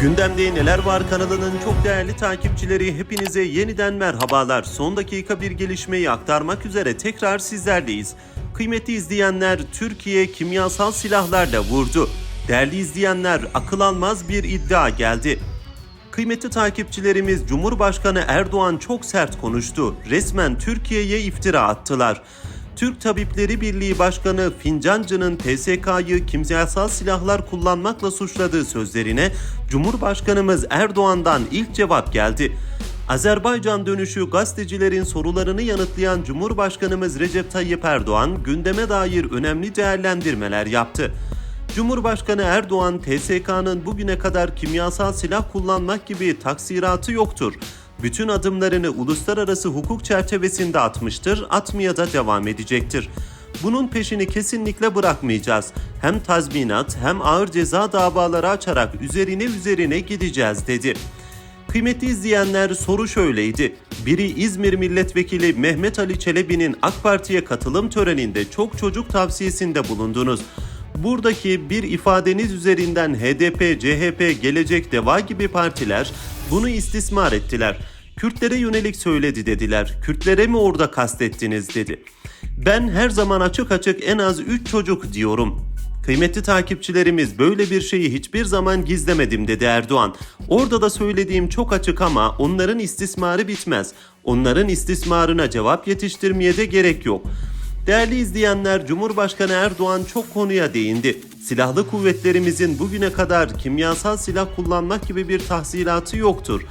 Gündemde Neler Var kanalının çok değerli takipçileri hepinize yeniden merhabalar. Son dakika bir gelişmeyi aktarmak üzere tekrar sizlerleyiz. Kıymetli izleyenler Türkiye kimyasal silahlarla vurdu. Değerli izleyenler akıl almaz bir iddia geldi. Kıymetli takipçilerimiz Cumhurbaşkanı Erdoğan çok sert konuştu. Resmen Türkiye'ye iftira attılar. Türk Tabipleri Birliği Başkanı Fincancı'nın TSK'yı kimyasal silahlar kullanmakla suçladığı sözlerine Cumhurbaşkanımız Erdoğan'dan ilk cevap geldi. Azerbaycan dönüşü gazetecilerin sorularını yanıtlayan Cumhurbaşkanımız Recep Tayyip Erdoğan gündeme dair önemli değerlendirmeler yaptı. Cumhurbaşkanı Erdoğan TSK'nın bugüne kadar kimyasal silah kullanmak gibi taksiratı yoktur. Bütün adımlarını uluslararası hukuk çerçevesinde atmıştır, atmaya da devam edecektir. Bunun peşini kesinlikle bırakmayacağız. Hem tazminat hem ağır ceza davaları açarak üzerine üzerine gideceğiz dedi. Kıymetli izleyenler soru şöyleydi. Biri İzmir Milletvekili Mehmet Ali Çelebi'nin AK Parti'ye katılım töreninde çok çocuk tavsiyesinde bulundunuz. Buradaki bir ifadeniz üzerinden HDP, CHP, Gelecek, Deva gibi partiler bunu istismar ettiler. Kürtlere yönelik söyledi dediler. Kürtlere mi orada kastettiniz dedi. Ben her zaman açık açık en az 3 çocuk diyorum. Kıymetli takipçilerimiz böyle bir şeyi hiçbir zaman gizlemedim dedi Erdoğan. Orada da söylediğim çok açık ama onların istismarı bitmez. Onların istismarına cevap yetiştirmeye de gerek yok. Değerli izleyenler, Cumhurbaşkanı Erdoğan çok konuya değindi. Silahlı kuvvetlerimizin bugüne kadar kimyasal silah kullanmak gibi bir tahsilatı yoktur.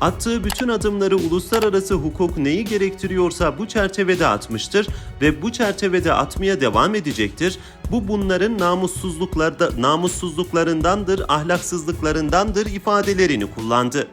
Attığı bütün adımları uluslararası hukuk neyi gerektiriyorsa bu çerçevede atmıştır ve bu çerçevede atmaya devam edecektir. Bu bunların namussuzluklarda namussuzluklarındandır, ahlaksızlıklarındandır ifadelerini kullandı.